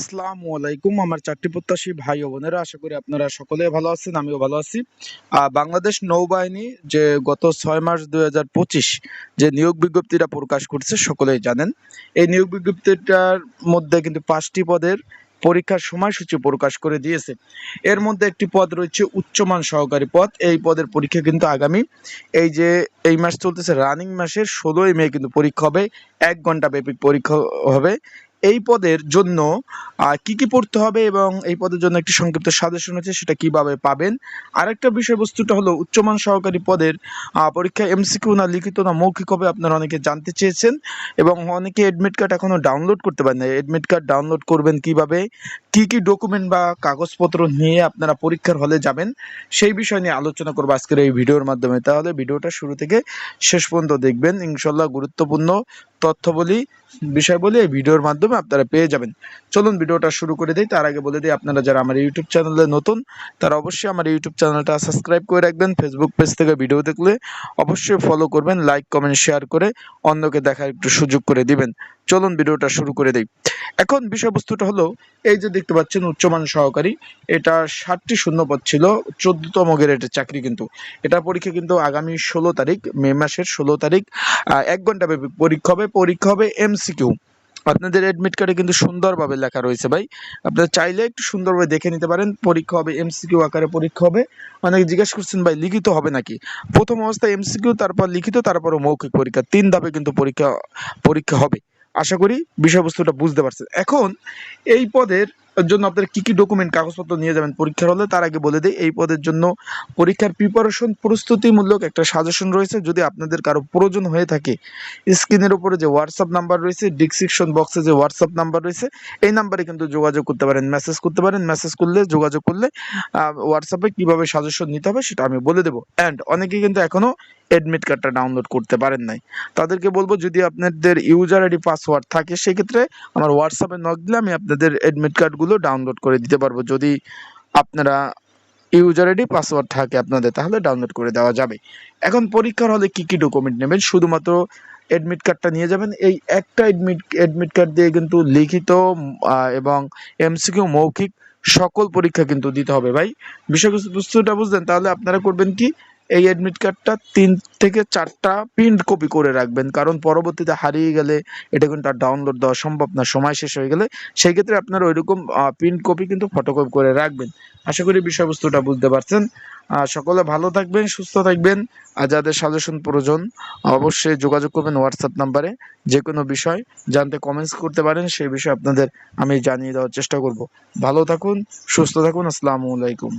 আসসালামু আলাইকুম, আমার চারটি প্রত্যাশী ভাই ও বোনেরা, আশা করি আপনারা সকলে ভালো আছেন, আমিও ভালো আছি। বাংলাদেশ নৌবাহিনী যে গত ছয় মার্চ দুই যে নিয়োগ বিজ্ঞপ্তিটা প্রকাশ করছে, সকলেই জানেন। এই নিয়োগ বিজ্ঞপ্তিটার মধ্যে কিন্তু পাঁচটি পদের পরীক্ষার সময়সূচি প্রকাশ করে দিয়েছে। এর মধ্যে একটি পদ রয়েছে উচ্চমান সহকারী পদ, এই পদের পরীক্ষা কিন্তু আগামী এই যে এই মাস চলতেছে, রানিং মাসের ষোলোই মে কিন্তু পরীক্ষা হবে, এক ঘণ্টা ব্যাপী পরীক্ষা হবে। এই পদের জন্য কি কি পড়তে হবে এবং এই পদের জন্য একটি সংক্ষিপ্ত সাজেশন আছে, সেটা কীভাবে পাবেন? আরেকটা বিষয়বস্তুটা হলো, উচ্চমান সহকারী পদের পরীক্ষা এমসিকিউ না লিখিত না মৌখিক হবে আপনারা অনেকে জানতে চেয়েছেন এবং অনেকে এডমিট কার্ড এখনও ডাউনলোড করতে পারেন না এডমিট কার্ড ডাউনলোড করবেন কীভাবে? কি কি ডকুমেন্ট বা কাগজপত্র নিয়ে আপনারা পরীক্ষার হলে যাবেন? সেই বিষয় নিয়ে আলোচনা করব আজকের এই ভিডিওর মাধ্যমে। তাহলে ভিডিওটা শুরু থেকে শেষ পর্যন্ত দেখবেন। ইনশাল্লাহ গুরুত্বপূর্ণ তথ্যবলী বিষয়বলী এই ভিডিওর মাধ্যমে আপনারা পেয়ে যাবেন। চলুন ভিডিওটা শুরু করে দিই। তার আগে বলে দিই, আপনারা যারা আমার ইউটিউব চ্যানেলে নতুন, তারা অবশ্যই আমার ইউটিউব চ্যানেলটা সাবস্ক্রাইব করে রাখবেন। ফেসবুক পেজ থেকে ভিডিও দেখলে অবশ্যই ফলো করবেন লাইক কমেন্ট শেয়ার করে অন্যকে দেখার একটু সুযোগ করে দিবেন। চলুন ভিডিওটা শুরু করে দিই। এখন বিষয়বস্তুটা হলো, এই যে দেখতে পাচ্ছেন উচ্চমান সহকারী, এটা ষাটটি শূন্যপদ ছিল, চোদ্দতম গ্রেডের চাকরি কিন্তু। এটা পরীক্ষা কিন্তু আগামী ষোলো তারিখ, মে মাসের ষোলো তারিখ এক ঘণ্টা ব্যাপী পরীক্ষা হবে পরীক্ষা হবে এমসিকিউ। আপনাদের এডমিট কার্ডে কিন্তু সুন্দরভাবে লেখা রয়েছে ভাই। আপনারা চাইলে একটু সুন্দরভাবে দেখে নিতে পারেন, পরীক্ষা হবে এমসিকিউ আকারে পরীক্ষা হবে। অনেকে জিজ্ঞেস করছেন ভাই, লিখিত হবে নাকি? প্রথম অবস্থায় এমসিকিউ, তারপর লিখিত তারপর মৌখিক পরীক্ষা। তিন ধাপে কিন্তু পরীক্ষা পরীক্ষা হবে। আশা করি বিষয়বস্তুটা বুঝতে পারছেন। এখন এই পদের জন্য আপনারা কি কি ডকুমেন্ট কাগজপত্র নিয়ে যাবেন পরীক্ষার হলে, তার আগে বলে দিই, এই পদের জন্য পরীক্ষার প্রিপারেশন প্রস্তুতিমূলক একটা সাজেশন রয়েছে। যদি আপনাদের কারও প্রয়োজন হয়ে থাকে স্ক্রিনের উপরে যে হোয়াটসঅ্যাপ নাম্বার রয়েছে ডিসক্রিপশন বক্সে যে হোয়াটসঅ্যাপ নাম্বার রয়েছে, এই নাম্বারে কিন্তু যোগাযোগ করতে পারেন মেসেজ করতে পারেন। মেসেজ করলে, যোগাযোগ করলে হোয়াটসঅ্যাপে কীভাবে সাজেশন নিতে হবে সেটা আমি বলে দেবো। অ্যান্ড অনেকে কিন্তু এখনও এডমিট কার্ডটা ডাউনলোড করতে পারেন নাই। তাদেরকে বলব, যদি আপনাদের ইউজার আইডি পাসওয়ার্ড থাকে, সেক্ষেত্রে আমার হোয়াটসঅ্যাপে নক দিলে আমি আপনাদের এডমিট কার্ডগুলো ডাউনলোড করে দিতে পারব। যদি আপনারা ইউজার আইডি পাসওয়ার্ড থাকে আপনাদের, তাহলে ডাউনলোড করে দেওয়া যাবে। এখন পরীক্ষার হলে কি কি ডকুমেন্ট নেবেন? শুধুমাত্র এডমিট কার্ডটা নিয়ে যাবেন। এই একটা এডমিট এডমিট কার্ড দিয়ে কিন্তু লিখিত এবং এমসিকিউ মৌখিক সকল পরীক্ষা কিন্তু দিতে হবে। ভাই বিষয়বস্তুটা বুঝলেন, তাহলে আপনারা করবেন কি? এই অ্যাডমিট কার্ডটা তিন থেকে চারটা প্রিন্ট কপি করে রাখবেন। কারণ পরবর্তীতে হারিয়ে গেলে এটা কিন্তু আর ডাউনলোড দেওয়া সম্ভব না, সময় শেষ হয়ে গেলে সেই ক্ষেত্রে আপনারা ওইরকম প্রিন্ট কপি কিন্তু ফটোকপি করে রাখবেন। আশা করি বিষয়বস্তুটা বুঝতে পারছেন। সকলে ভালো থাকবেন, সুস্থ থাকবেন। আর যাদের সাজেশন প্রয়োজন, অবশ্যই যোগাযোগ করবেন হোয়াটসঅ্যাপ নাম্বারে যে কোনো বিষয় জানতে কমেন্টস করতে পারেন, সেই বিষয়ে আপনাদের আমি জানিয়ে দেওয়ার চেষ্টা করব। ভালো থাকুন, সুস্থ থাকুন, আসসালামু আলাইকুম।